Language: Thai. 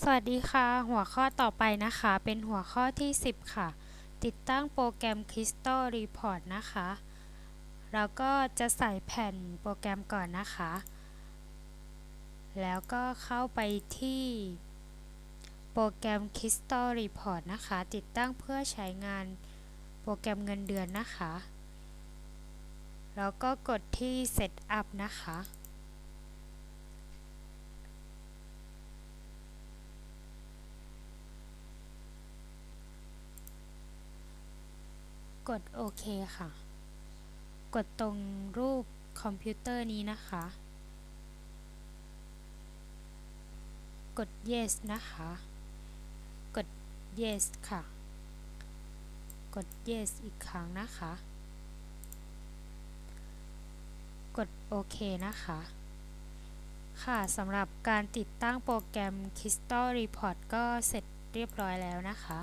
สวัสดีค่ะ หัวข้อต่อไปนะคะ เป็นหัวข้อที่ 10 ค่ะ ติดตั้งโปรแกรม Crystal Report นะคะแล้วก็จะใส่แผ่นโปรแกรมก่อนนะคะ แล้วก็เข้าไปที่โปรแกรม Crystal Report นะคะ ติดตั้งเพื่อใช้งานโปรแกรมเงินเดือนนะคะ แล้วก็กดที่ Setup นะคะ กดโอเคค่ะ กดตรงรูปคอมพิวเตอร์นี้นะคะ กด yes นะคะ กด yes ค่ะ กด yes อีกครั้งนะคะ กดโอเคนะคะ ค่ะสำหรับการติดตั้งโปรแกรม Crystal Report ก็เสร็จเรียบร้อยแล้วนะคะ